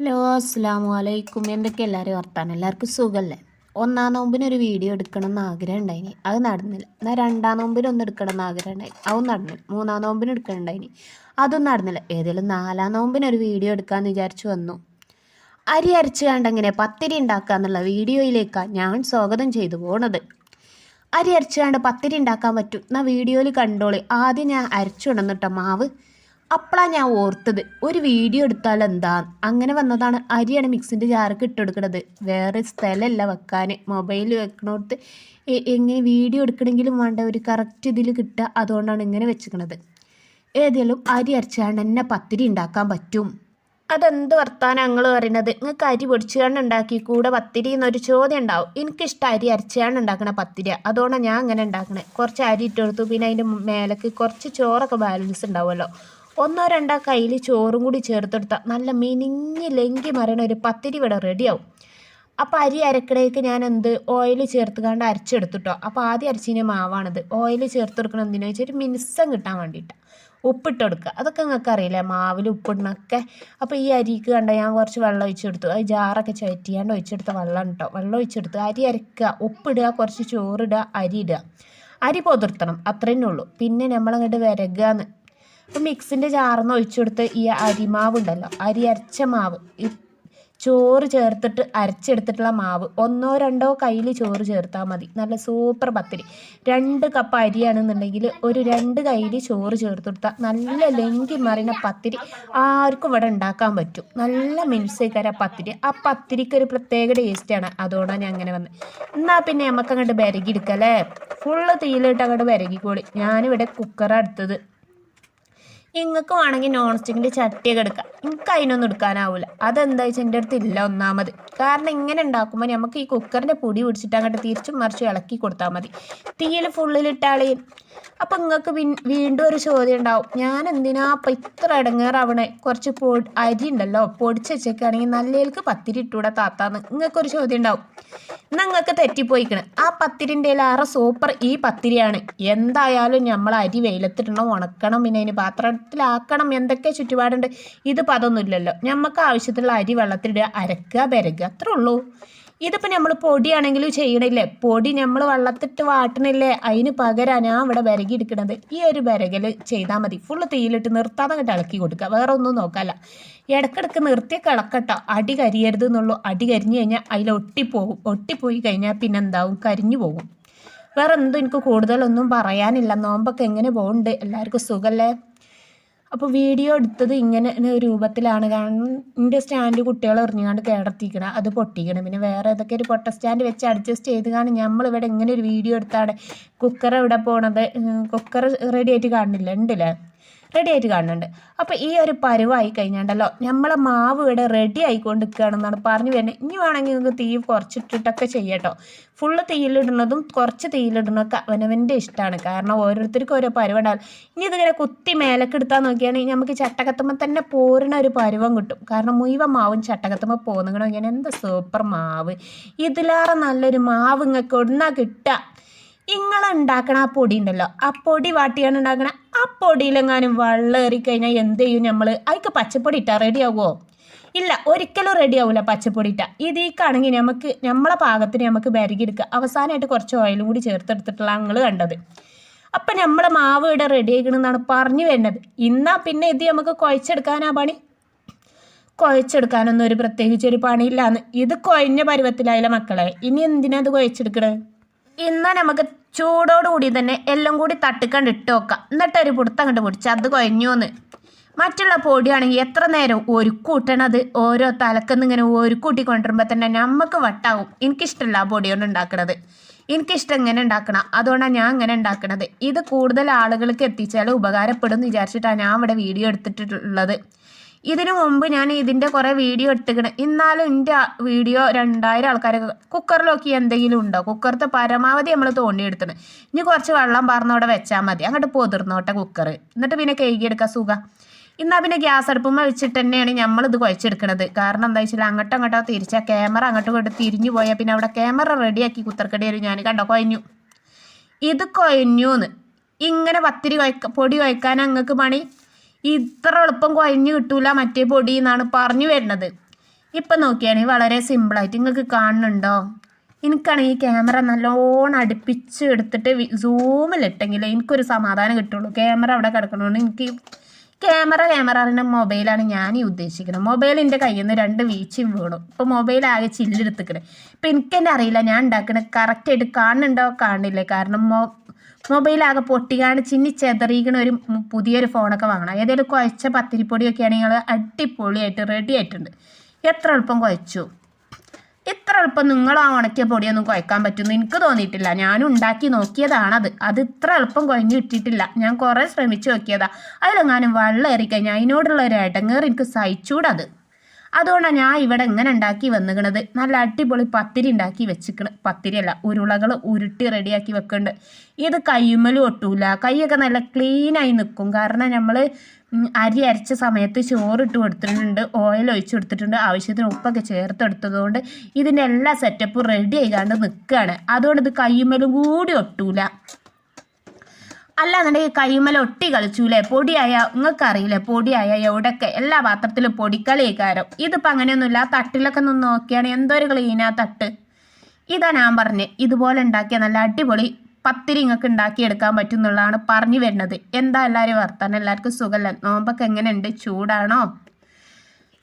Hello അസ്സാം അലൈക്കും. എന്തൊക്കെ എല്ലാവരും വർത്താനം? എല്ലാവർക്കും സുഖമല്ലേ ഒന്നാം നോമ്പിന് ഒരു വീഡിയോ എടുക്കണം എന്ന് ആഗ്രഹം ഉണ്ടായിനി. അത് നടന്നില്ല. എന്നാൽ രണ്ടാം നോമ്പിന് ഒന്ന് എടുക്കണം എന്ന് ആഗ്രഹം ഉണ്ടായി. അതും നടന്നില്ല. മൂന്നാം നോമ്പിന് എടുക്കണുണ്ടായിനി അതും നടന്നില്ല. ഏതെങ്കിലും നാലാം നോമ്പിന് ഒരു വീഡിയോ എടുക്കാമെന്ന് വിചാരിച്ചു വന്നു. അരി അരച്ച് കണ്ടെങ്ങനെ പത്തിരി ഉണ്ടാക്കുക എന്നുള്ള വീഡിയോയിലേക്കാണ് ഞാൻ സ്വാഗതം ചെയ്തു പോണത്. അരി അരച്ച് കണ്ട് പത്തിരി ഉണ്ടാക്കാൻ പറ്റും. എന്നാൽ വീഡിയോയിൽ കണ്ടോളി. ആദ്യം ഞാൻ അരച്ചു കൊണ്ടുവന്നിട്ട മാവ്. അപ്പോഴാണ് ഞാൻ ഓർത്തത്. ഒരു വീഡിയോ എടുത്താൽ എന്താ? അങ്ങനെ വന്നതാണ് അരിയാണ് മിക്സിന്റെ ജാർക്ക് ഇട്ടെടുക്കണത്. വേറെ സ്ഥലമല്ല വെക്കാൻ. മൊബൈൽ വെക്കണോടത്ത് എങ്ങനെ വീഡിയോ എടുക്കണമെങ്കിലും വേണ്ട. ഒരു കറക്റ്റ് ഇതിൽ കിട്ടുക. അതുകൊണ്ടാണ് ഇങ്ങനെ വെച്ചിരിക്കണത്. ഏതെങ്കിലും അരി അരച്ചാണ്ട് എന്നെ പത്തിരി ഉണ്ടാക്കാൻ പറ്റും. അതെന്ത് വർത്താനം ഞങ്ങൾ പറയുന്നത് നിങ്ങൾക്ക് അരി പൊടിച്ചുകൊണ്ട് ഉണ്ടാക്കി കൂടെ പത്തിരി എന്നൊരു ചോദ്യം ഉണ്ടാവും. എനിക്കിഷ്ടം അരി അരച്ചുകൊണ്ട് ഉണ്ടാക്കണ പത്തിരി അതുകൊണ്ടാണ് ഞാൻ അങ്ങനെ ഉണ്ടാക്കണേ കുറച്ച് അരി ഇട്ടെടുത്തു പിന്നെ അതിന്റെ മേലേക്ക് കുറച്ച് ചോറൊക്കെ ബാലൻസ് ഉണ്ടാവുമല്ലോ. ഒന്നോ രണ്ടോ കയ്യിൽ ചോറും കൂടി ചേർത്തെടുത്താൽ നല്ല മിനിഞ്ഞ് ലെങ്കി മരണ ഒരു പത്തിരി ഇവിടെ റെഡിയാവും. അപ്പോൾ അരി അരക്കടേക്ക് ഞാൻ എന്ത് ഓയിൽ ചേർത്ത് കണ്ട് അരച്ചെടുത്തിട്ടോ. അപ്പോൾ ആദ്യം അരച്ചിന് മാവാണിത്. ഓയിൽ ചേർത്ത് കൊടുക്കണം എന്തിനാ വെച്ചാൽ ഒരു മിനുസം കിട്ടാൻ വേണ്ടിയിട്ടാണ് ഉപ്പിട്ട് കൊടുക്കുക അതൊക്കെ നിങ്ങൾക്ക് അറിയില്ലേ? മാവിൽ ഉപ്പിടണൊക്കെ. അപ്പോൾ ഈ അരിക്ക് കണ്ട ഞാൻ കുറച്ച് വെള്ളം ഒഴിച്ചെടുത്തു. അത് ജാറൊക്കെ ചുറ്റിയാണ്ട് ഒഴിച്ചെടുത്ത വെള്ളം കേട്ടോ വെള്ളം ഒഴിച്ചെടുത്ത് അരി അരക്കുക. ഉപ്പിടുക കുറച്ച് ചോറിടുക അരി ഇടുക. അരി പൊതിർത്തണം. അത്രേ ഉള്ളൂ. പിന്നെ നമ്മളങ്ങോട്ട് വിരകാന്ന്. അപ്പോൾ മിക്സിന്റെ ജാറിന്ന് ഒഴിച്ചു കൊടുത്ത് ഈ അരിമാവ് ഉണ്ടല്ലോ അരി അരച്ച മാവ് ഈ ചോറ് ചേർത്തിട്ട് അരച്ചെടുത്തിട്ടുള്ള മാവ് ഒന്നോ രണ്ടോ കയ്യിൽ ചോറ് ചേർത്താൽ മതി. നല്ല സൂപ്പർ പത്തിരി. രണ്ട് കപ്പ് അരിയാണെന്നുണ്ടെങ്കിൽ ഒരു രണ്ട് കയ്യിൽ ചോറ് ചേർത്ത് കൊടുത്താൽ നല്ല ലെങ്കി മറിയുന്ന പത്തിരി ആർക്കും ഇവിടെ ഉണ്ടാക്കാൻ പറ്റും. നല്ല മിനുസേക്കാര പത്തിരി. ആ പത്തിരിക്ക് ഒരു പ്രത്യേക ടേസ്റ്റാണ്. അതുകൊണ്ടാണ് ഞാൻ അങ്ങനെ വന്നത് എന്നാൽ പിന്നെ നമുക്ക് അങ്ങോട്ട് വിരകി അല്ലേ ഫുള്ള് തീയിലിട്ട് അങ്ങോട്ട് വിരകിക്കോളി ഞാനിവിടെ കുക്കറാണ് നിങ്ങൾക്ക് വേണമെങ്കിൽ നോൺ സ്റ്റിക്കിന്റെ ചട്ടിയൊക്കെ എടുക്കാം. നിങ്ങൾക്ക് അതിനൊന്നും എടുക്കാനാവില്ല അതെന്താ വെച്ചാൽ എന്റെ അടുത്ത് ഇല്ല ഒന്നാമത്. കാരണം ഇങ്ങനെ ഉണ്ടാക്കുമ്പോൾ നമുക്ക് ഈ കുക്കറിന്റെ പൊടി പിടിച്ചിട്ട് അങ്ങോട്ട് തിരിച്ചും മറിച്ചും ഇളക്കി കൊടുത്താൽ മതി. തീയിൽ ഫുള്ളിലിട്ടാളി അപ്പം നിങ്ങൾക്ക് വീണ്ടും ഒരു ചോദ്യം ഉണ്ടാവും ഞാൻ എന്തിനാ അപ്പം ഇത്ര ഇടങ്ങേറാവണേ കുറച്ച് പൊ അരി ഉണ്ടല്ലോ പൊടിച്ച് വെച്ചേക്കാണെങ്കിൽ നല്ലതിലേക്ക് പത്തിരി ഇട്ടൂടെ താത്താന്ന്. നിങ്ങൾക്കൊരു ചോദ്യം ഉണ്ടാവും നിങ്ങൾക്ക് തെറ്റിപ്പോയിക്കണ്. ആ പത്തിരിന്റെ ആറെ സൂപ്പർ ഈ പത്തിരിയാണ്. എന്തായാലും നമ്മൾ അരി വെയിലത്തിടണം ഉണക്കണം പിന്നെ അതിന് പാത്രത്തിലാക്കണം എന്തൊക്കെ ചുറ്റുപാടുണ്ട്. ഇതിപ്പോൾ അതൊന്നുമില്ലല്ലോ. നമുക്ക് ആവശ്യത്തിലുള്ള അരി വെള്ളത്തിലിടുക അരക്കുക പെരക്കുക അത്രേ ഉള്ളൂ. ഇതിപ്പോൾ നമ്മൾ പൊടിയാണെങ്കിലും ചെയ്യണില്ലേ? പൊടി നമ്മൾ വെള്ളത്തിട്ട് വാട്ടണില്ലേ? അതിന് പകരം ഞാൻ ഇവിടെ വിരകി എടുക്കണത് ഈ ഒരു വിരകൽ ചെയ്താൽ മതി. ഫുള്ള് തീയിലിട്ട് നിർത്താതെ അങ്ങോട്ട് ഇളക്കി കൊടുക്കുക. വേറെ ഒന്നും നോക്കാല്ല. ഇടക്കിടക്ക് നിർത്തി കിളക്കട്ടോ. അടി കരിയരുത് എന്നുള്ളൂ. അടി കരിഞ്ഞു കഴിഞ്ഞാൽ അതിൽ ഒട്ടിപ്പോകും ഒട്ടിപ്പോയി കഴിഞ്ഞാൽ പിന്നെ എന്താവും? കരിഞ്ഞു പോകും. വേറെ എന്തും എനിക്ക് കൂടുതലൊന്നും പറയാനില്ല. നോമ്പൊക്കെ എങ്ങനെ പോകുന്നുണ്ട്? എല്ലാവർക്കും സുഖമല്ലേ അപ്പോൾ വീഡിയോ എടുത്തത് ഇങ്ങനെ രൂപത്തിലാണ്. കാരണം എന്റെ സ്റ്റാൻഡ് കുട്ടികൾ എറിഞ്ഞുകൊണ്ട് കേടത്തിക്കണം. അത് പൊട്ടിക്കണം. പിന്നെ വേറെ ഏതൊക്കെ ഒരു പൊട്ട സ്റ്റാൻഡ് വെച്ച് അഡ്ജസ്റ്റ് ചെയ്ത് കാണും നമ്മളിവിടെ ഇങ്ങനെ ഒരു വീഡിയോ എടുത്താണ് കുക്കർ ഇവിടെ പോണത്? കുക്കർ റെഡി ആയിട്ട് കാണുന്നില്ല ഉണ്ടല്ലേ റെഡി ആയിട്ട് കാണുന്നുണ്ട്. അപ്പോൾ ഈ ഒരു പരുവായി കഴിഞ്ഞാണ്ടല്ലോ നമ്മളെ മാവ് ഇവിടെ റെഡി ആയിക്കൊണ്ട് നിൽക്കുകയാണെന്നാണ് പറഞ്ഞു വരുന്നത്. ഇനി വേണമെങ്കിൽ നിങ്ങൾക്ക് തീ കുറച്ചിട്ടിട്ടൊക്കെ ചെയ്യട്ടോ ഫുള്ള് തീയിലിടുന്നതും കുറച്ച് തീയിലിടുന്നതൊക്കെ അവനവന്റെ ഇഷ്ടമാണ്. കാരണം ഓരോരുത്തർക്കും ഓരോ പരുവുണ്ടാവും. ഇനി ഇതിങ്ങനെ കുത്തി മേലൊക്കെ എടുത്താൽ നോക്കിയാണെങ്കിൽ നമുക്ക് ചട്ടകത്തുമ്പോൾ തന്നെ പോരുന്ന ഒരു പരുവം കിട്ടും. കാരണം മുഴുവൻ മാവും ചട്ടകത്തുമ്പോൾ പോകുന്നെങ്കിൽ ഇങ്ങനെ എന്താ സൂപ്പർ മാവ്. ഇതിലേറെ നല്ലൊരു മാവ് ഇങ്ങൾക്ക് ഒന്നാ കിട്ടുക. നിങ്ങൾ ഉണ്ടാക്കണ ആ പൊടി ഉണ്ടല്ലോ ആ പൊടി വാട്ടിയാണ് ഉണ്ടാക്കണ ആ പൊടിയിലെങ്ങാനും വെള്ളം ഏറി കഴിഞ്ഞാൽ എന്ത് ചെയ്യും നമ്മൾ അതിക്ക് പച്ചപ്പൊടി ഇട്ടാൽ റെഡി ആവുമോ ഇല്ല ഒരിക്കലും റെഡി ആവില്ല പച്ചപ്പൊടി ഇട്ടാൽ ഇതിക്കാണെങ്കിൽ നമുക്ക് നമ്മളെ പാകത്തിന് നമുക്ക് ബരകിയെടുക്കുക അവസാനമായിട്ട് കുറച്ച് ഓയിലും കൂടി ചേർത്തെടുത്തിട്ടുള്ള ഞങ്ങൾ കണ്ടത്. അപ്പം നമ്മളെ മാവ് ഇവിടെ റെഡി ആക്കണമെന്നാണ് പറഞ്ഞു വരുന്നത്. ഇന്നാ പിന്നെ ഇത് നമുക്ക് കുഴച്ചെടുക്കാനാ പണി? കുഴച്ചെടുക്കാനൊന്നും ഒരു പ്രത്യേകിച്ച് ഒരു പണിയില്ലാന്ന്. ഇത് കുഴഞ്ഞ പരുവത്തിലായില്ല മക്കളെ? ഇനി എന്തിനാ അത് കുഴച്ചെടുക്കണേ? ഇന്നാ നമുക്ക് ചൂടോടുകൂടി തന്നെ എല്ലാം കൂടി തട്ടിക്കണ്ട് ഇട്ട് വെക്കാം. എന്നിട്ട് ഒരു പുടുത്തം കണ്ട് പിടിച്ച് അത് കുഴഞ്ഞൂന്ന്. മറ്റുള്ള പൊടിയാണെങ്കിൽ എത്ര നേരം ഒരു കൂട്ടണത് ഓരോ തലക്കെന്ന് ഇങ്ങനെ ഒരു കൂട്ടി കൊണ്ടുവരുമ്പോൾ തന്നെ നമുക്ക് വട്ടാവും. എനിക്കിഷ്ടമല്ല ആ പൊടി കൊണ്ട് ഉണ്ടാക്കണത്. എനിക്കിഷ്ടം ഇങ്ങനെ ഉണ്ടാക്കണം. അതുകൊണ്ടാണ് ഞാൻ ഇങ്ങനെ ഉണ്ടാക്കണത്. ഇത് കൂടുതൽ ആളുകൾക്ക് എത്തിച്ചാൽ ഉപകാരപ്പെടും എന്ന് വിചാരിച്ചിട്ടാണ് ഞാൻ ഇവിടെ വീഡിയോ എടുത്തിട്ടുള്ളത്. ഇതിനു മുമ്പ് ഞാൻ ഇതിന്റെ കുറേ വീഡിയോ എടുത്തിക്കണ്. എന്നാലും എന്റെ വീഡിയോ രണ്ടായിരം ആൾക്കാരൊക്കെ കുക്കറിലൊക്കെ എന്തെങ്കിലും ഉണ്ടോ? കുക്കറത്തെ പരമാവധി നമ്മൾ തോണ്ടിയെടുത്തത് ഇനി കുറച്ച് വെള്ളം പറഞ്ഞവിടെ വെച്ചാൽ മതി. അങ്ങോട്ട് പൊതിർന്നോട്ടെ കുക്കർ എന്നിട്ട് പിന്നെ കഴുകിയെടുക്കാൻ സുഖം. എന്നാൽ പിന്നെ ഗ്യാസ് അടുപ്പ് വെച്ചിട്ട് തന്നെയാണ് നമ്മളിത് കുഴച്ചെടുക്കുന്നത് കാരണം എന്താ വെച്ചാൽ അങ്ങോട്ടും അങ്ങോട്ടോ തിരിച്ചാൽ ക്യാമറ അങ്ങോട്ടും ഇങ്ങോട്ട് തിരിഞ്ഞു പോയാൽ പിന്നെ അവിടെ ക്യാമറ റെഡിയാക്കി കുത്തർക്കടി വരും. ഞാൻ കണ്ടോ? കുഴഞ്ഞു. ഇത് കുഴഞ്ഞൂന്ന്. ഇങ്ങനെ പത്തിരി കുഴക്ക പൊടി കുഴക്കാൻ അങ്ങക്ക് പണി? ഇത്ര എളുപ്പം കുഴഞ്ഞു കിട്ടൂല മറ്റേ പൊടി എന്നാണ് പറഞ്ഞു വരുന്നത്. ഇപ്പം നോക്കിയാണെങ്കിൽ വളരെ സിമ്പിളായിട്ട് നിങ്ങൾക്ക് കാണുന്നുണ്ടോ? എനിക്കാണെങ്കിൽ ഈ ക്യാമറ നല്ലോണം അടുപ്പിച്ച് എടുത്തിട്ട് സൂമിലിട്ടെങ്കിൽ എനിക്കൊരു സമാധാനം കിട്ടുള്ളൂ. ക്യാമറ അവിടെ കിടക്കണോണ്ട് എനിക്ക് ക്യാമറ ക്യാമറ പറയുന്ന മൊബൈലാണ് ഞാൻ ഈ ഉദ്ദേശിക്കുന്നത്. മൊബൈലിന്റെ കയ്യിൽ നിന്ന് രണ്ട് വീച്ചും വീണു. ഇപ്പോൾ മൊബൈൽ ആകെ ചില്ലെടുത്തിക്കണേ ഇപ്പം എനിക്കെന്നെ അറിയില്ല ഞാൻ ഉണ്ടാക്കണത് കറക്റ്റായിട്ട് കാണുന്നുണ്ടോ? കാണില്ലേ. കാരണം മൊ മൊബൈലാകെ പൊട്ടിക്കാണ്ട് ചിന്നി ചെതറിയിക്കണ ഒരു പുതിയൊരു ഫോണൊക്കെ വാങ്ങണം. ഏതെങ്കിലും കുഴച്ച പത്തിരിപ്പൊടിയൊക്കെ ആണെങ്കിൽ അടിപൊളിയായിട്ട് റെഡി ആയിട്ടുണ്ട്. എത്ര എളുപ്പം കുഴച്ചു? ഇത്ര എളുപ്പം നിങ്ങൾ ആ ഉണക്കിയ പൊടിയൊന്നും കുഴക്കാൻ പറ്റുമെന്ന് എനിക്ക് തോന്നിയിട്ടില്ല. ഞാൻ ഉണ്ടാക്കി നോക്കിയതാണത്. അത് ഇത്ര എളുപ്പം കുഴഞ്ഞു കിട്ടിയിട്ടില്ല. ഞാൻ കുറേ ശ്രമിച്ചു നോക്കിയതാ. അതിലെങ്ങാനും വെള്ളം ഏറിക്കഴിഞ്ഞാൽ അതിനോടുള്ള ഒരു ഇടങ്ങേർ എനിക്ക് സഹിച്ചൂടത്. അതുകൊണ്ടാണ് ഞാൻ ഇവിടെ ഇങ്ങനെ ഉണ്ടാക്കി വന്നിക്കണത്. നല്ല അടിപൊളി പത്തിരി ഉണ്ടാക്കി വെച്ചിക്കണ്. പത്തിരിയല്ല ഉരുളകൾ ഉരുട്ടി റെഡിയാക്കി വെക്കുന്നുണ്ട് ഇത് കയ്യുമ്മലും ഒട്ടൂല. കൈയൊക്കെ നല്ല ക്ലീനായി നിൽക്കും കാരണം നമ്മൾ അരി അരച്ച സമയത്ത് ചോറിട്ട് കൊടുത്തിട്ടുണ്ട് ഓയിൽ ഒഴിച്ചു കൊടുത്തിട്ടുണ്ട് ആവശ്യത്തിന് ഉപ്പൊക്കെ ചേർത്തെടുത്തതുകൊണ്ട് ഇതിന്റെ എല്ലാ സെറ്റപ്പും റെഡി ആയിക്കാണ്ട് നിൽക്കുകയാണ് അതുകൊണ്ട് ഇത് കയ്യുമ്മലും കൂടി ഒട്ടൂല. അല്ലാന്നുണ്ടെങ്കിൽ കൈമല ഒട്ടി കളിച്ചൂലേ? പൊടിയായ നിങ്ങൾക്ക് അറിയില്ലേ പൊടിയായ എവിടെയൊക്കെ? എല്ലാ പാത്രത്തിലും പൊടിക്കളിയേക്കാരം ഇതിപ്പോൾ അങ്ങനെയൊന്നുമില്ല. ആ തട്ടിലൊക്കെ നിന്ന് നോക്കിയാണ്. എന്തൊരു ക്ലീനാ തട്ട്. ഇതാ ഞാൻ പറഞ്ഞ്. ഇതുപോലെ ഉണ്ടാക്കിയ നല്ല അടിപൊളി പത്തിരി നിങ്ങൾക്ക് ഉണ്ടാക്കിയെടുക്കാൻ പറ്റും എന്നുള്ളതാണ് പറഞ്ഞു വരുന്നത്. എന്താ എല്ലാവരും വർത്താനം? എല്ലാവർക്കും സുഖമല്ല? നോമ്പൊക്കെ എങ്ങനെയുണ്ട്? ചൂടാണോ?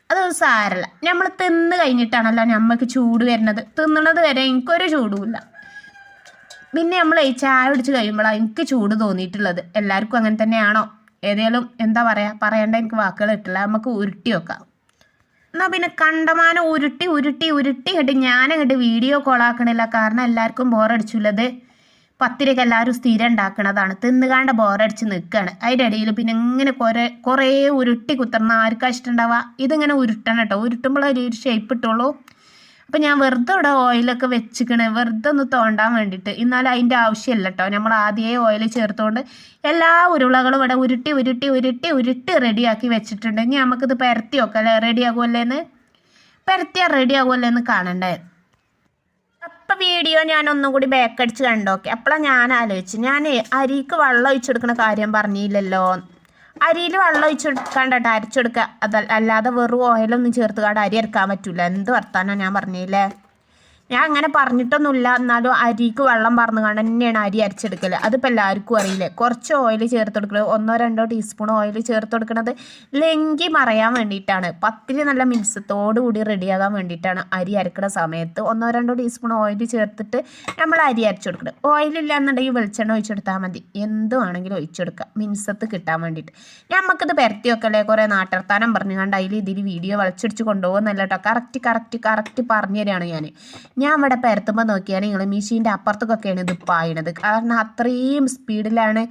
അത് സാരല്ല. നമ്മൾ തിന്ന് കഴിഞ്ഞിട്ടാണല്ലോ നമ്മൾക്ക് ചൂട് വരുന്നത്. തിന്നണത് വരെ എനിക്കൊരു ചൂടുമില്ല. പിന്നെ നമ്മൾ ഈ ചായ കുടിച്ച് കഴിയുമ്പോഴാണ് എനിക്ക് ചൂട് തോന്നിയിട്ടുള്ളത്. എല്ലാവർക്കും അങ്ങനെ തന്നെയാണോ? ഏതേലും എന്താ പറയുക പറയേണ്ട എനിക്ക് വാക്കുകൾ കിട്ടില്ല. നമുക്ക് ഉരുട്ടി വെക്കാം. എന്നാൽ പിന്നെ കണ്ടമാനം ഉരുട്ടി ഉരുട്ടി ഉരുട്ടി ഇട്ട് ഞാനങ്ങോട്ട് വീഡിയോ കോളാക്കണില്ല കാരണം എല്ലാവർക്കും ബോറടിച്ചുള്ളത് പത്തിരക്ക് എല്ലാവരും സ്ഥിരം ഉണ്ടാക്കണതാണ്. തിന്നുകാണ്ട് ബോറടിച്ച് നിൽക്കുകയാണ് അതിന്റെ ഇടയിൽ പിന്നെ ഇങ്ങനെ കുറേ കുറേ ഉരുട്ടി കുത്തണം ആർക്കാ ഇഷ്ടമുണ്ടാവുക ഇതിങ്ങനെ ഉരുട്ടണം കേട്ടോ. ഉരുട്ടുമ്പോൾ ഒരു ഷേപ്പ് ഇട്ടുള്ളൂ അപ്പം ഞാൻ വെറുതെ ഇവിടെ ഓയിലൊക്കെ വെച്ചിക്കണേ. വെറുതെ ഒന്ന് തോണ്ടാൻ വേണ്ടിയിട്ട് എന്നാലും അതിന്റെ ആവശ്യമില്ല കേട്ടോ നമ്മൾ ആദ്യമേ ഓയിൽ ചേർത്തുകൊണ്ട് എല്ലാ ഉരുളകളും ഇവിടെ ഉരുട്ടി ഉരുട്ടി ഉരുട്ടി ഉരുട്ടി റെഡിയാക്കി വെച്ചിട്ടുണ്ടെങ്കിൽ നമുക്കിത് പരത്തി വെക്കാം അല്ലേ? റെഡി ആകുമല്ലേന്ന് പരത്തിയാൽ റെഡി ആകുമല്ലേന്ന് കാണണ്ടേ? അപ്പം വീഡിയോ ഞാൻ ഒന്നും കൂടി ബാക്ക് അടിച്ച് കണ്ടോക്കെ. അപ്പോഴാണ് ഞാൻ ആലോചിച്ചു ഞാൻ അരിക്ക് വെള്ളം ഒഴിച്ചെടുക്കുന്ന കാര്യം പറഞ്ഞില്ലല്ലോ. അരിയിൽ വെള്ളം ഒഴിച്ചെടുക്കാണ്ടട്ടോ അരച്ചെടുക്കുക അതല്ലാതെ വെറും ഓയിലൊന്നും ചേർത്ത് കാണ്ട് അരി അരക്കാൻ പറ്റില്ല എന്ത് വർത്താനാണ് ഞാൻ പറഞ്ഞില്ലേ ഞാൻ അങ്ങനെ പറഞ്ഞിട്ടൊന്നുമില്ല. എന്നാലും അരിക്ക് വെള്ളം പറഞ്ഞു കാണാൻ തന്നെയാണ് അരി അരച്ചെടുക്കൽ അതിപ്പോൾ എല്ലാവർക്കും അറിയില്ലേ? കുറച്ച് ഓയിൽ ചേർത്ത് കൊടുക്കൽ ഒന്നോ രണ്ടോ ടീസ്പൂൺ ഓയിൽ ചേർത്ത് കൊടുക്കുന്നത് ലെങ്കി മറയാൻ വേണ്ടിയിട്ടാണ്. പത്തിരി നല്ല മിനിസത്തോടു കൂടി റെഡിയാകാൻ വേണ്ടിയിട്ടാണ് അരി അരക്കുന്ന സമയത്ത്. ഒന്നോ രണ്ടോ ടീസ്പൂൺ ഓയിൽ ചേർത്തിട്ട് നമ്മൾ അരി അരച്ചു കൊടുക്കണം ഓയിലില്ല എന്നുണ്ടെങ്കിൽ വെളിച്ചെണ്ണ ഒഴിച്ചെടുത്താൽ മതി. എന്ത് വേണമെങ്കിലും കൊടുക്കുക മിനിസത്ത് കിട്ടാൻ വേണ്ടിയിട്ട്. നമുക്കിത് പരത്തി വെക്കല്ലേ? കുറേ നാട്ടർത്താനം പറഞ്ഞു കണ്ട് അതിൽ ഇതിൽ വീഡിയോ വളച്ചൊടിച്ച് കൊണ്ടുപോകുന്നല്ല കേട്ടോ കറക്റ്റ് കറക്റ്റ് കറക്റ്റ് പറഞ്ഞു തരാണ് ഞാൻ ഞാൻ ഇവിടെ പരത്തുമ്പോൾ നോക്കിയാണ് നിങ്ങൾ മെഷീന്റെ അപ്പുറത്തേക്കൊക്കെയാണ് ഇത് പായണത്. കാരണം അത്രയും സ്പീഡിലാണ്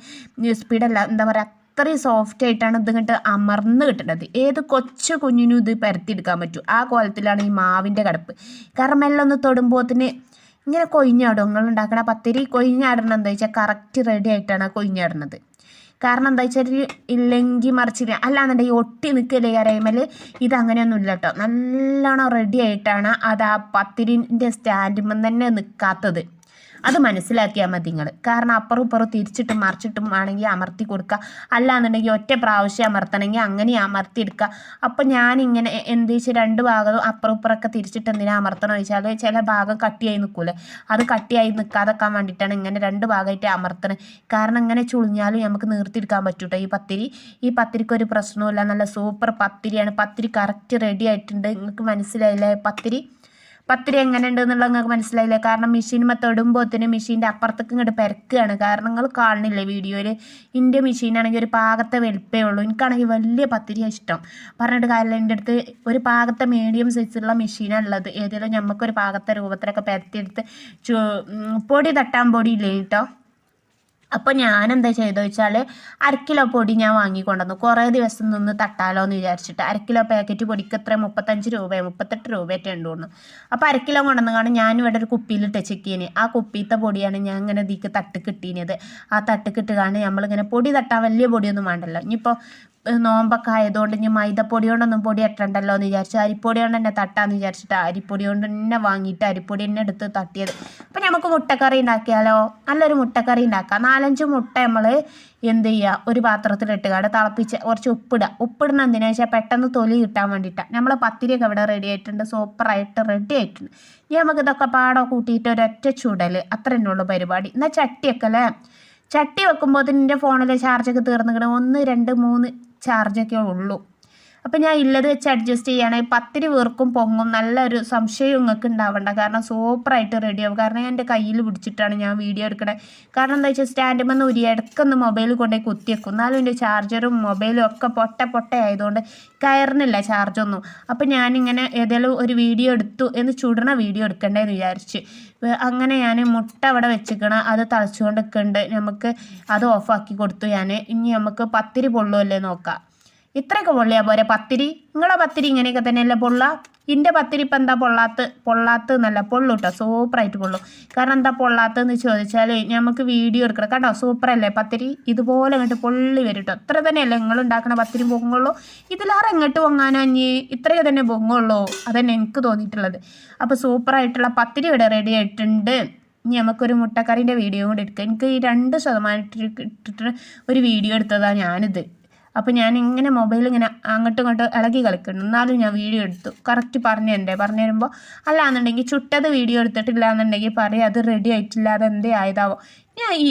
സ്പീഡല്ല എന്താ പറയുക അത്രയും സോഫ്റ്റ് ആയിട്ടാണ് ഇത് ഇങ്ങോട്ട് അമർന്ന് കിട്ടുന്നത് ഏത് കൊച്ചു കുഞ്ഞിനും ഇത് പരത്തിയെടുക്കാൻ പറ്റും. ആ കോലത്തിലാണ് ഈ മാവിന്റെ കടപ്പ്. കാരണം മെല്ലെ ഒന്ന് തൊടുമ്പോത്തിന് ഇങ്ങനെ കൊയിഞ്ഞാടും നിങ്ങൾ ഉണ്ടാക്കണ പത്തിരി കൊയിഞ്ഞാടണം എന്താ വെച്ചാൽ കറക്റ്റ് റെഡി ആയിട്ടാണ് കൊയിഞ്ഞാടുന്നത് കാരണം എന്താ വെച്ചാൽ ഇല്ലെങ്കിൽ മറിച്ചില്ല അല്ലാന്നുണ്ടെങ്കിൽ ഒട്ടി നിൽക്കല്ലേ കരയുമൽ ഇത് അങ്ങനെയൊന്നും ഇല്ല കേട്ടോ നല്ലോണം റെഡി ആയിട്ടാണ് അത് ആ പത്തിരിന്റെ സ്റ്റാൻഡുമ്പം തന്നെ നിൽക്കാത്തത് അത് മനസ്സിലാക്കിയാൽ മതി നിങ്ങൾ കാരണം അപ്പുറം ഇപ്പുറം തിരിച്ചിട്ടും മറിച്ചിട്ടും ആണെങ്കിൽ അമർത്തി കൊടുക്കുക. അല്ലാന്നുണ്ടെങ്കിൽ ഒറ്റ പ്രാവശ്യം അമർത്തണമെങ്കിൽ അങ്ങനെ അമർത്തി എടുക്കുക അപ്പം ഞാനിങ്ങനെ എന്ത് വെച്ചാൽ രണ്ട് ഭാഗവും അപ്പുറം ഇപ്പുറമൊക്കെ തിരിച്ചിട്ട് എന്തിനാ അമർത്തണം വെച്ചാൽ ചില ഭാഗം കട്ടിയായി നിൽക്കൂലേ അത് കട്ടിയായി നിൽക്കാതെക്കാൻ വേണ്ടിയിട്ടാണ് ഇങ്ങനെ രണ്ട് ഭാഗമായിട്ട് അമർത്തണത് കാരണം ഇങ്ങനെ ചുളിഞ്ഞാലും നമുക്ക് നിർത്തിയെടുക്കാൻ പറ്റൂട്ടോ. ഈ പത്തിരി ഈ പത്തിരിക്ക് ഒരു പ്രശ്നവുമില്ല. നല്ല സൂപ്പർ പത്തിരിയാണ്. പത്തിരി കറക്റ്റ് റെഡി ആയിട്ടുണ്ട്. നിങ്ങൾക്ക് മനസ്സിലായില്ലേ? പത്തിരി പത്തിരി എങ്ങനെ ഉണ്ട് എന്നുള്ളത് നിങ്ങൾക്ക് മനസ്സിലായില്ലേ? കാരണം മെഷീനുമ്മ തൊടുമ്പോത്തിന് മെഷീന്റെ അപ്പുറത്തേക്ക് ഇങ്ങോട്ട് പെരക്കുകയാണ്. കാരണം നിങ്ങൾ കാണുന്നില്ല വീഡിയോയിൽ എന്റെ മെഷീനാണെങ്കിൽ ഒരു പാകത്തെ വലിപ്പേ ഉള്ളൂ. എനിക്കാണെങ്കിൽ വലിയ പത്തിരിയാണ് ഇഷ്ടം. പറഞ്ഞിട്ട് കാര്യമില്ല. എന്റെ അടുത്ത് ഒരു പാകത്തെ മീഡിയം സൈസുള്ള മെഷീനാണ് ഉള്ളത്. ഏതെങ്കിലും നമുക്കൊരു പാകത്തെ രൂപത്തിലൊക്കെ പരത്തിയെടുത്ത് പൊടി തട്ടാൻ പൊടി ഇല്ലേ കേട്ടോ അപ്പോൾ ഞാൻ എന്താ ചെയ്തത് വെച്ചാൽ അരക്കിലോ കിലോ പൊടി ഞാൻ വാങ്ങിക്കൊണ്ടുവന്നു. കുറേ ദിവസം നിന്ന് തട്ടാലോ എന്ന് വിചാരിച്ചിട്ട് അരക്കിലോ കിലോ പാക്കറ്റ് പൊടിക്ക് എത്ര മുപ്പത്തഞ്ച് രൂപയോ മുപ്പത്തെട്ട് രൂപയൊക്കെ ഉണ്ട് തോന്നുന്നു. അപ്പോൾ അരക്കിലോ കിലോ കൊണ്ടുവന്ന് കാണും ഞാൻ ഇവിടെ ഒരു കുപ്പിയിലിട്ട് ചെക്കിന് ആ കുപ്പിയിലത്തെ പൊടിയാണ് ഞാൻ ഇങ്ങനെ ഇതിക്ക് തട്ട് കിട്ടിയത് ആ തട്ട് കിട്ടുകയാണ് നമ്മളിങ്ങനെ പൊടി തട്ടാൻ വലിയ പൊടിയൊന്നും വേണ്ടല്ലോ. ഇനിയിപ്പോൾ നോമ്പൊക്കെ ആയതുകൊണ്ട് ഇനി മൈദപ്പൊടി കൊണ്ടൊന്നും പൊടി എട്ടണ്ടല്ലോ എന്ന് വിചാരിച്ചു. അരിപ്പൊടി കൊണ്ട് തന്നെ തട്ടാന്ന് വിചാരിച്ചിട്ട് അരിപ്പൊടി കൊണ്ട് തന്നെ വാങ്ങിയിട്ട് അരിപ്പൊടി തന്നെ എടുത്ത് തട്ടിയത്. അപ്പം നമുക്ക് മുട്ടക്കറി ഉണ്ടാക്കിയാലോ നല്ലൊരു മുട്ടക്കറി ഉണ്ടാക്കാം നാലഞ്ച് മുട്ട നമ്മൾ എന്ത് ചെയ്യുക ഒരു പാത്രത്തിലിട്ട് കാട് തിളപ്പിച്ച് കുറച്ച് ഉപ്പിടുക ഉപ്പിടുന്ന എന്തിനാ വെച്ചാൽ പെട്ടെന്ന് തൊലി കിട്ടാൻ വേണ്ടിയിട്ടാണ് നമ്മൾ പത്തിരിയൊക്കെ ഇവിടെ റെഡി ആയിട്ടുണ്ട്. സൂപ്പറായിട്ട് റെഡി ആയിട്ടുണ്ട്. ഇനി നമുക്ക് ഇതൊക്കെ പാടോ കൂട്ടിയിട്ട് ഒരൊറ്റ ചുടൽ അത്ര തന്നെ ഉള്ളൂ പരിപാടി. എന്നാൽ ചട്ടിയൊക്കെ അല്ലേ? ചട്ടി വെക്കുമ്പോൾ എന്റെ ഫോണിലെ ചാർജൊക്കെ തീർന്നിക്കണം. ഒന്ന് രണ്ട് മൂന്ന്. ചാർജൊക്കെ ഉള്ളൂ. അപ്പം ഞാൻ ഇല്ലത് വെച്ച് അഡ്ജസ്റ്റ് ചെയ്യുകയാണെങ്കിൽ പത്തിരി വീർക്കും പൊങ്ങും നല്ലൊരു സംശയം നിങ്ങൾക്ക് ഉണ്ടാവണ്ട കാരണം സൂപ്പറായിട്ട് റെഡിയാവും കാരണം ഞാൻ എന്റെ കയ്യിൽ പിടിച്ചിട്ടാണ് ഞാൻ വീഡിയോ എടുക്കണത് കാരണം എന്താ വെച്ചാൽ സ്റ്റാൻഡിൽ നിന്ന് ഒരു ഇടക്കൊന്ന് മൊബൈൽ കൊണ്ടുപോയി കുത്തിയേക്കും എന്നാലും എന്റെ ചാർജറും മൊബൈലും ഒക്കെ പൊട്ട പൊട്ട ആയതുകൊണ്ട് കയറുന്നില്ല ചാർജൊന്നും അപ്പം ഞാനിങ്ങനെ ഏതെങ്കിലും ഒരു വീഡിയോ എടുത്തു എന്ന് ചുടണ വീഡിയോ എടുക്കണ്ടേന്ന് വിചാരിച്ച്. അങ്ങനെ ഞാൻ മുട്ട അവിടെ വെച്ചിക്കണം. അത് തളിച്ചുകൊണ്ട് നമുക്ക് അത് ഓഫാക്കി കൊടുത്തു ഞാൻ ഇനി നമുക്ക് പത്തിരി പൊള്ളുമല്ലേ നോക്കാം. ഇത്രയൊക്കെ പൊള്ളിയാ പോരെ പത്തിരി? നിങ്ങളെ പത്തിരി ഇങ്ങനെയൊക്കെ തന്നെയല്ലേ പൊള്ള? ഇന്റെ പത്തിരി ഇപ്പം എന്താ പൊള്ളാത്ത്? പൊള്ളാത്ത് എന്നല്ല പൊള്ളു കേട്ടോ സൂപ്പറായിട്ട് പൊള്ളും. കാരണം എന്താ പൊള്ളാത്തെന്ന് ചോദിച്ചാൽ നമുക്ക് വീഡിയോ എടുക്കണം. കേട്ടോ സൂപ്പറല്ലേ പത്തിരി? ഇതുപോലെ അങ്ങോട്ട് പൊള്ളി വരും കേട്ടോ അത്ര തന്നെയല്ലേ നിങ്ങൾ ഉണ്ടാക്കുന്ന പത്തിരി പൊങ്ങുള്ളൂ. ഇതിലാറെ എങ്ങോട്ട് പൊങ്ങാനോ അഞ്ഞി ഇത്രയൊക്കെ തന്നെ പൊങ്ങുള്ളൂ. അതന്നെ എനിക്ക് തോന്നിയിട്ടുള്ളത്. അപ്പോൾ സൂപ്പറായിട്ടുള്ള പത്തിരി ഇവിടെ റെഡി ആയിട്ടുണ്ട്. ഇനി നമുക്കൊരു മുട്ടക്കറിന്റെ വീഡിയോ കൂടി എടുക്കാം. എനിക്ക് ഈ രണ്ട് ശതമാനം ഇട്ടിട്ട് ഒരു വീഡിയോ എടുത്തതാണ് ഞാനിത്. അപ്പോൾ ഞാൻ ഇങ്ങനെ മൊബൈൽ ഇങ്ങനെ അങ്ങോട്ടും ഇങ്ങോട്ടും ഇളകി കളിക്കുന്നു. എന്നാലും ഞാൻ വീഡിയോ എടുത്തു. കറക്റ്റ് പറഞ്ഞു തരണ്ടേ പറഞ്ഞു തരുമ്പോൾ അല്ലാന്നുണ്ടെങ്കിൽ ചുട്ടത് വീഡിയോ എടുത്തിട്ടില്ല എന്നുണ്ടെങ്കിൽ പറയാം അത് റെഡി ആയിട്ടില്ല അത് എന്തേ ആയതാവോ? ഞാൻ ഈ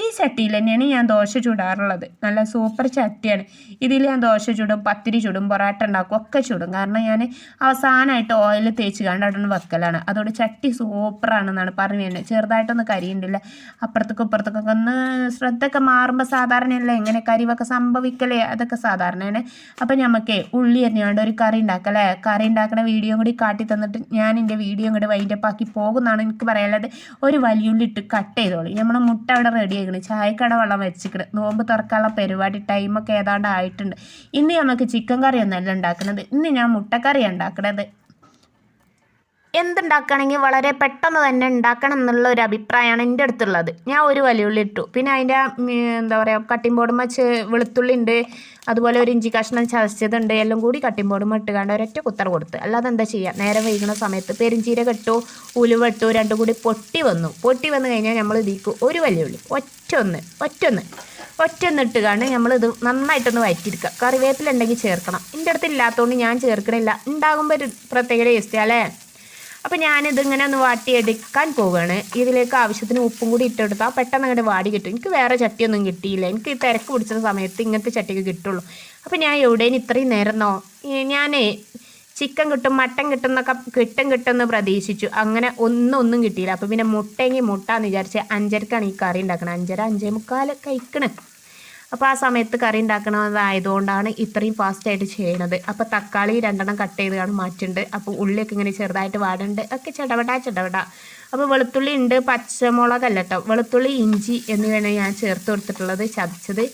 ഈ ചട്ടിയിൽ തന്നെയാണ് ഞാൻ ദോശ ചുടാറുള്ളത്. നല്ല സൂപ്പർ ചട്ടിയാണ്. ഇതിൽ ഞാൻ ദോശ ചുടും പത്തിരി ചുടും പൊറാട്ട ഉണ്ടാക്കും ഒക്കെ ചുടും. കാരണം ഞാൻ അവസാനമായിട്ട് ഓയിൽ തേച്ച് കണ്ടാണ് വെക്കലാണ്. അതുകൊണ്ട് ചട്ടി സൂപ്പറാണെന്നാണ് പറഞ്ഞു തന്നെ ചെറുതായിട്ടൊന്ന് കരിയുണ്ടില്ല അപ്പുറത്തേക്കും ഇപ്പുറത്തേക്കൊക്കെ ഒന്ന് ശ്രദ്ധയൊക്കെ മാറുമ്പോൾ സാധാരണയല്ല എങ്ങനെ കരിവൊക്കെ സംഭവിക്കലേ? അതൊക്കെ സാധാരണയാണ്. അപ്പം നമുക്ക് ഉള്ളി എറിഞ്ഞാണ്ട് ഒരു കറി ഉണ്ടാക്കലേ? കറി ഉണ്ടാക്കുന്ന വീഡിയോ കൂടി കാട്ടി തന്നിട്ട് ഞാൻ എന്റെ വീഡിയോ കൂടി വൈൻഡപ്പ് ആക്കി പോകുന്നതാണ് എനിക്ക് പറയാനുള്ളത്. ഒരു വലിയുള്ളി ഇട്ട് കട്ട് ചെയ്തോളൂ. നമ്മൾ മുട്ട അവിടെ റെഡി ആയിക്കണ് ചായക്കട വെള്ളം വെച്ചിക്കണ് നോമ്പ് തുറക്കാനുള്ള പരിപാടി ടൈമൊക്കെ ഏതാണ്ട് ആയിട്ടുണ്ട്. ഇന്ന് നമുക്ക് ചിക്കൻ കറി ഒന്നല്ല ഉണ്ടാക്കുന്നത് ഇന്ന് ഞാൻ മുട്ടക്കറിയാണ് ഉണ്ടാക്കണത്. എന്തുണ്ടാക്കുകയാണെങ്കിൽ വളരെ പെട്ടെന്ന് തന്നെ ഉണ്ടാക്കണം എന്നുള്ള ഒരു അഭിപ്രായമാണ് എന്റെ അടുത്തുള്ളത്. ഞാൻ ഒരു വലിയുള്ളി ഇട്ടു. പിന്നെ അതിന്റെ എന്താ പറയുക കട്ടിംഗ് ബോർഡും വെച്ച് വെളുത്തുള്ളി ഉണ്ട്. അതുപോലെ ഒരു ഇഞ്ചി കഷ്ണം ചതച്ചതുണ്ട് എല്ലാം കൂടി കട്ടിംഗ് ബോർഡും ഇട്ടുകൊണ്ട് ഒരൊറ്റ കുത്തറ കൊടുത്ത്. അല്ലാതെ എന്താ ചെയ്യുക നേരെ വൈകുന്ന സമയത്ത് പെരിഞ്ചീരക ഇട്ടു ഉലുവ ഇട്ടു രണ്ടും കൂടി പൊട്ടി വന്നു. പൊട്ടി വന്നു കഴിഞ്ഞാൽ നമ്മൾ ഇതിക്ക് ഒരു വലിയുള്ളി ഒറ്റ ഒന്ന് ഒറ്റ ഒന്ന് ഒറ്റ ഒന്നിട്ടുകാണ്ട് നമ്മളിത് നന്നായിട്ടൊന്ന് വയറ്റിയെടുക്കുക. കറിവേപ്പില ഉണ്ടെങ്കിൽ ചേർക്കണം. എന്റെ അടുത്ത് ഇല്ലാത്തതുകൊണ്ട് ഞാൻ ചേർക്കണില്ല. ഉണ്ടാകുമ്പോൾ ഒരു പ്രത്യേക ടേസ്റ്റ് അല്ലേ? അപ്പോൾ ഞാനിതിങ്ങനെ ഒന്ന് വാട്ടിയെടുക്കാൻ പോവുകയാണ് ഇതിലേക്ക് ആവശ്യത്തിന് ഉപ്പും കൂടി ഇട്ടെടുത്താൽ പെട്ടെന്ന് അങ്ങോട്ട് വാടി കിട്ടും. എനിക്ക് വേറെ ചട്ടിയൊന്നും കിട്ടിയില്ല. എനിക്ക് ഈ തിരക്ക് പിടിച്ച സമയത്ത് ഇങ്ങനത്തെ ചട്ടിക്ക് കിട്ടുള്ളൂ. അപ്പോൾ ഞാൻ എവിടെയും ഇത്രയും നേരുന്നോ ഞാനേ ചിക്കൻ കിട്ടും മട്ടൻ കിട്ടും എന്നൊക്കെ കിട്ടും കിട്ടുമെന്ന് പ്രതീക്ഷിച്ചു. അങ്ങനെ ഒന്നും ഒന്നും കിട്ടിയില്ല. അപ്പോൾ പിന്നെ മുട്ടയെങ്കിൽ മുട്ട എന്ന് വിചാരിച്ച് അഞ്ചരക്കാണ് ഈ കറി ഉണ്ടാക്കണം. അഞ്ചര അഞ്ചേ മുക്കാൽ കഴിക്കണേ അപ്പോൾ ആ സമയത്ത് കറി ഉണ്ടാക്കണതായതുകൊണ്ടാണ് ഇത്രയും ഫാസ്റ്റായിട്ട് ചെയ്യണത്. അപ്പോൾ തക്കാളി രണ്ടെണ്ണം കട്ട് ചെയ്ത് കാണും മാറ്റുണ്ട്. അപ്പോൾ ഉള്ളിയൊക്കെ ഇങ്ങനെ ചെറുതായിട്ട് വാടുണ്ട്. ഒക്കെ ചടപട ചടപട അപ്പോൾ വെളുത്തുള്ളി ഉണ്ട് പച്ചമുളകല്ല കേട്ടോ വെളുത്തുള്ളി ഇഞ്ചി എന്നിവയാണ് ഞാൻ ചേർത്ത് കൊടുത്തിട്ടുള്ളത് ചതച്ചത്.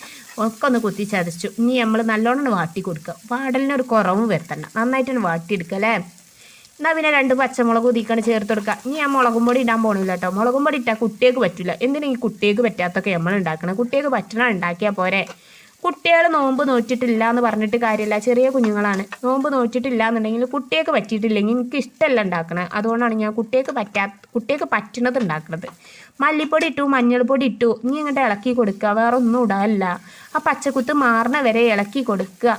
ഒക്കെ ഒന്ന് കുത്തി ചതച്ചു. ഇനി നമ്മൾ നല്ലോണം വാട്ടി കൊടുക്കുക വാടലിനൊരു കുറവും വരുത്തണ്ട. നന്നായിട്ടൊന്ന് വാട്ടിയെടുക്കുക അല്ലേ? എന്നാൽ പിന്നെ രണ്ട് പച്ചമുളക് കുതിക്കാണ് ചേർത്ത് കൊടുക്കുക ഇനി ഞാൻ മുളകും പൊടി ഇടാൻ പോകണില്ല കേട്ടോ മുളകും പൊടി ഇട്ടാൽ കുട്ടികൾക്ക് പറ്റില്ല എന്തിനാ ഈ കുട്ടികൾക്ക് പറ്റാത്തൊക്കെ നമ്മൾ ഉണ്ടാക്കണം? കുട്ടികൾക്ക് പറ്റണ ഉണ്ടാക്കിയാൽ പോരെ. കുട്ടികൾ നോമ്പ് നോറ്റിട്ടില്ല എന്ന് പറഞ്ഞിട്ട് കാര്യമില്ല ചെറിയ കുഞ്ഞുങ്ങളാണ്. നോമ്പ് നോറ്റിട്ടില്ല എന്നുണ്ടെങ്കിൽ കുട്ടികൾക്ക് പറ്റിയിട്ടില്ലെങ്കിൽ എനിക്ക് ഇഷ്ടമല്ല ഉണ്ടാക്കണത് അതുകൊണ്ടാണ് ഞാൻ കുട്ടികൾക്ക് പറ്റാ കുട്ടികൾക്ക് പറ്റുന്നത് ഉണ്ടാക്കുന്നത് മല്ലിപ്പൊടി ഇട്ടു മഞ്ഞൾപ്പൊടി ഇട്ടു. ഇനി ഇങ്ങോട്ട് ഇളക്കി കൊടുക്കുക വേറെ ഒന്നും ഇടാനില്ല. ആ പച്ചക്കുത്ത് മാറണ വരെ ഇളക്കി കൊടുക്കുക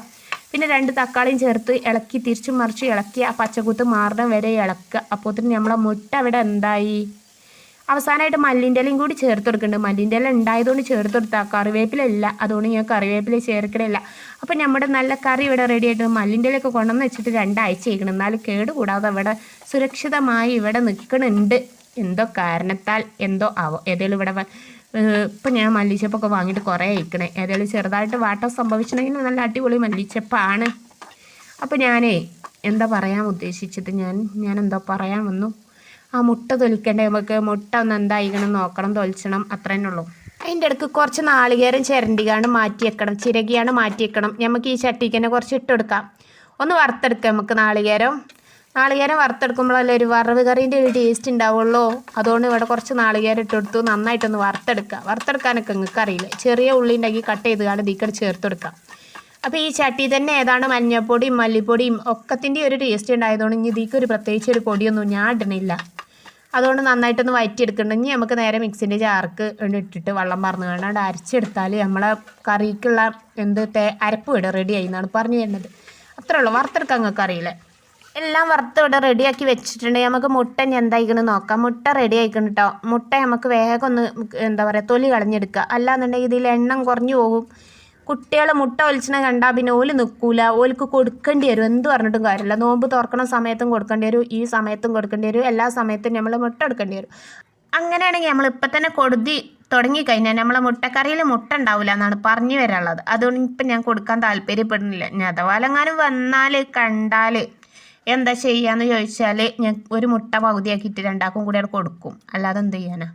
പിന്നെ രണ്ട് തക്കാളിയും ചേർത്ത് ഇളക്കി തിരിച്ചും മറിച്ച് ഇളക്കി ആ പച്ചക്കുത്ത് മാറണ വരെ ഇളക്കുക. അപ്പോൾ തന്നെ നമ്മളെ മുട്ട അവിടെ എന്തായി? അവസാനമായിട്ട് മല്ലിന്റെ ഇലയും കൂടി ചേർത്ത് കൊടുക്കുന്നുണ്ട്. മല്ലിന്റെ ഇല ഉണ്ടായതുകൊണ്ട് ചേർത്ത് കൊടുത്താൽ കറിവേപ്പില ഇല്ല. അതുകൊണ്ട് ഞാൻ കറിവേപ്പില ചേർക്കണില്ല. അപ്പോൾ നമ്മുടെ നല്ല കറി ഇവിടെ റെഡി ആയിട്ട് മല്ലിന്റെ ഇലയൊക്കെ കൊണ്ടുവന്ന് വെച്ചിട്ട് രണ്ടാഴ്ച ആയിരിക്കണം എന്നാലും കേട് കൂടാതെ ഇവിടെ സുരക്ഷിതമായി ഇവിടെ നിൽക്കണുണ്ട് എന്തോ കാരണത്താൽ എന്തോ ആവോ ഏതെങ്കിലും ഇവിടെ ഇപ്പം ഞാൻ മല്ലിച്ചപ്പൊക്കെ വാങ്ങിയിട്ട് കുറേ അയക്കണേ. ഏതായാലും ചെറുതായിട്ട് വാട്ടം സംഭവിച്ചിട്ടുണ്ടെങ്കിൽ നല്ല അടിപൊളി മല്ലിച്ചപ്പാണ്. അപ്പോൾ ഞാനേ എന്താ പറയാൻ ഉദ്ദേശിച്ചത്? ഞാൻ ഞാൻ എന്താ പറയാൻ വന്നു? ആ മുട്ട തൊലിക്കണ്ടേ? നമുക്ക് മുട്ട ഒന്ന് എന്തായിക്കണം നോക്കണം തൊലിച്ചണം. അത്ര തന്നെ ഉള്ളൂ. അതിന്റെ ഇടയ്ക്ക് കുറച്ച് നാളികേരം ചിരണ്ടികാണ് മാറ്റി വെക്കണം ചിരകിയാണ് മാറ്റി വെക്കണം നമുക്ക് ഈ ചട്ടിക്ക് തന്നെ കുറച്ച് ഇട്ട് ഒന്ന് വറുത്തെടുക്കാം നമുക്ക് നാളികേരം. നാളികേരം വറുത്തെടുക്കുമ്പോഴല്ലേ ഒരു വറവ് കറീന്റെ ഒരു ടേസ്റ്റ് ഉണ്ടാവുള്ളൂ? അതുകൊണ്ട് ഇവിടെ കുറച്ച് നാളികേരം ഇട്ടെടുത്തു നന്നായിട്ടൊന്ന് വറുത്തെടുക്കുക വറുത്തെടുക്കാനൊക്കെ നിങ്ങൾക്ക് അറിയില്ല? ചെറിയ ഉള്ളി ഉണ്ടെങ്കിൽ കട്ട് ചെയ്ത് കാണും ഇതിക്കട് ചേർത്ത് കൊടുക്കാം. അപ്പോൾ ഈ ചട്ടി തന്നെ ഏതാണ്? മഞ്ഞപ്പൊടിയും മല്ലിപ്പൊടിയും ഒക്കത്തിന്റെ ഒരു ടേസ്റ്റ് ഉണ്ടായതുകൊണ്ട് ഇനി ഇതിക്ക് ഒരു പ്രത്യേകിച്ച് ഒരു പൊടിയൊന്നും ഞാൻ ഇടണില്ല. അതുകൊണ്ട് നന്നായിട്ടൊന്ന് വയറ്റിയെടുക്കണ്ട. ഇനി നമുക്ക് നേരെ മിക്സിന്റെ ചാർക്ക് ഇട്ടിട്ട് വെള്ളം പറന്ന് കാണാണ്ട് അരച്ചെടുത്താൽ നമ്മളെ കറിക്കുള്ള എന്ത് തേ അരപ്പ് ഇവിടെ റെഡി ആയി എന്നാണ് പറഞ്ഞു തരുന്നത് അത്രേ ഉള്ളൂ. വറുത്തെടുക്കാൻ നിങ്ങൾക്ക് അറിയില്ലേ? എല്ലാം വറുത്ത് ഇവിടെ റെഡിയാക്കി വെച്ചിട്ടുണ്ട് നമുക്ക് മുട്ട ഇനി നോക്കാം. മുട്ട റെഡി ആയിക്കണം കേട്ടോ മുട്ട നമുക്ക് വേഗം ഒന്ന് എന്താ പറയുക തൊലി കളഞ്ഞെടുക്കുക. അല്ലാന്നുണ്ടെങ്കിൽ ഇതിൽ എണ്ണം കുറഞ്ഞു പോകും. കുട്ടികളെ മുട്ട ഒലിച്ചിനെ കണ്ടാൽ പിന്നെ ഓൽ നിൽക്കൂല ഓൽക്ക് കൊടുക്കേണ്ടി വരും. എന്ത് പറഞ്ഞിട്ടും കാര്യമില്ല. നോമ്പ് തുറക്കണ സമയത്തും കൊടുക്കേണ്ടി വരും. ഈ സമയത്തും കൊടുക്കേണ്ടി വരും. എല്ലാ സമയത്തും നമ്മൾ മുട്ട എടുക്കേണ്ടി വരും. അങ്ങനെയാണെങ്കിൽ നമ്മൾ ഇപ്പം തന്നെ കൊടുതി തുടങ്ങിക്കഴിഞ്ഞാൽ നമ്മളെ മുട്ടക്കറിയിൽ മുട്ട ഉണ്ടാവില്ല എന്നാണ് പറഞ്ഞു വരാനുള്ളത്. അതുകൊണ്ട് ഇപ്പം ഞാൻ കൊടുക്കാൻ താല്പര്യപ്പെടുന്നില്ല. ഞാൻ അഥവാ എങ്ങാനും വന്നാൽ കണ്ടാൽ എന്താ ചെയ്യാന്ന് ചോദിച്ചാൽ ഞാൻ ഒരു മുട്ട പകുതിയാക്കിയിട്ട് രണ്ടാക്കും കൂടി കൊടുക്കും. അല്ലാതെ എന്ത് ചെയ്യാനാ?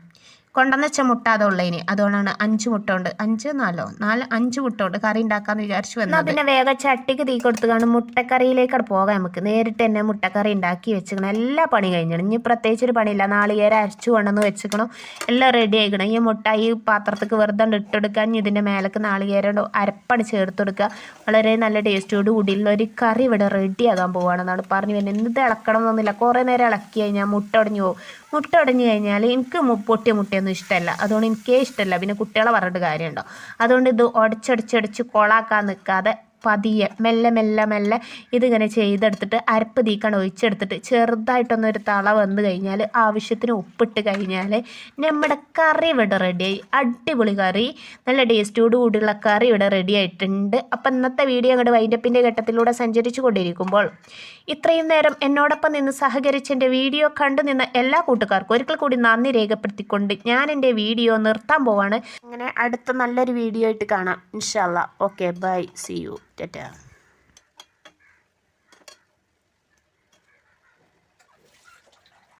കൊണ്ടുവന്ന് വെച്ച മുട്ട അതുള്ളതിന് അതുകൊണ്ടാണ് അഞ്ച് മുട്ട ഉണ്ട് അഞ്ച് നാലോ? നാല് അഞ്ച് മുട്ട ഉണ്ട് കറി ഉണ്ടാക്കാന്ന് വിചാരിച്ചു വന്നത്. പിന്നെ വേഗ ചട്ടിക്ക് തീ കൊടുത്ത് കാണും മുട്ടക്കറിയിലേക്കാണ് പോകാം നമുക്ക്. നേരിട്ട് തന്നെ മുട്ടക്കറി ഉണ്ടാക്കി വെച്ചിക്കണം. എല്ലാ പണി കഴിഞ്ഞണം ഇനി പ്രത്യേകിച്ച് ഒരു പണിയില്ല. നാളികേരം അരച്ചു കൊണ്ടെന്ന് വെച്ചിക്കണം. എല്ലാം റെഡി ആയിക്കണം. ഈ മുട്ട ഈ പാത്രത്തേക്ക് വെറുതെ ഇട്ടെടുക്കാൻ ഇനി ഇതിന്റെ മേലേക്ക് നാളികേരം അരപ്പണി ചേർത്ത് കൊടുക്കുക വളരെ നല്ല ടേസ്റ്റോട് കൂടിയുള്ള ഒരു കറി ഇവിടെ റെഡി ആകാൻ പോവുകയാണെന്നാണ് പറഞ്ഞു വരുന്നത്. എന്ത് ഇളക്കണം എന്നൊന്നുമില്ല കുറേ നേരം ഇളക്കി കഴിഞ്ഞാൽ മുട്ട ഉടഞ്ഞു പോകും. മുട്ട ഉടഞ്ഞു കഴിഞ്ഞാൽ എനിക്ക് പൊട്ടിയ മുട്ടയൊന്നും ഇഷ്ടമല്ല അതുകൊണ്ട് എനിക്കേ ഇഷ്ടമല്ല പിന്നെ കുട്ടികളെ പറഞ്ഞിട്ട് കാര്യമുണ്ടോ? അതുകൊണ്ട് ഇത് ഉടച്ചടിച്ചടിച്ച് കൊളാക്കാൻ നിൽക്കാതെ പതിയെ മെല്ലെ മെല്ലെ മെല്ലെ ഇതിങ്ങനെ ചെയ്തെടുത്തിട്ട് അരപ്പ് തീക്കാണ് ഒഴിച്ചെടുത്തിട്ട് ചെറുതായിട്ടൊന്നൊരു തള വന്നു കഴിഞ്ഞാൽ ആവശ്യത്തിന് ഉപ്പിട്ട് കഴിഞ്ഞാൽ നമ്മുടെ കറി ഇവിടെ റെഡിയായി അടിപൊളി കറി. നല്ല ടേസ്റ്റോട് കൂടിയുള്ള കറി ഇവിടെ റെഡി ആയിട്ടുണ്ട്. അപ്പം ഇന്നത്തെ വീഡിയോ അങ്ങോട്ട് വൈൻഡപ്പിന്റെ ഘട്ടത്തിലൂടെ സഞ്ചരിച്ചു കൊണ്ടിരിക്കുമ്പോൾ ഇത്രയും നേരം എന്നോടൊപ്പം നിന്ന് സഹകരിച്ച് എന്റെ വീഡിയോ കണ്ടു നിന്ന എല്ലാ കൂട്ടുകാർക്കും ഒരിക്കൽ കൂടി നന്ദി രേഖപ്പെടുത്തിക്കൊണ്ട് ഞാൻ എന്റെ വീഡിയോ നിർത്താൻ പോവാണ്. അങ്ങനെ അടുത്ത നല്ലൊരു വീഡിയോ ആയിട്ട് കാണാം. ഇൻഷാല്ല okay bye see U Tata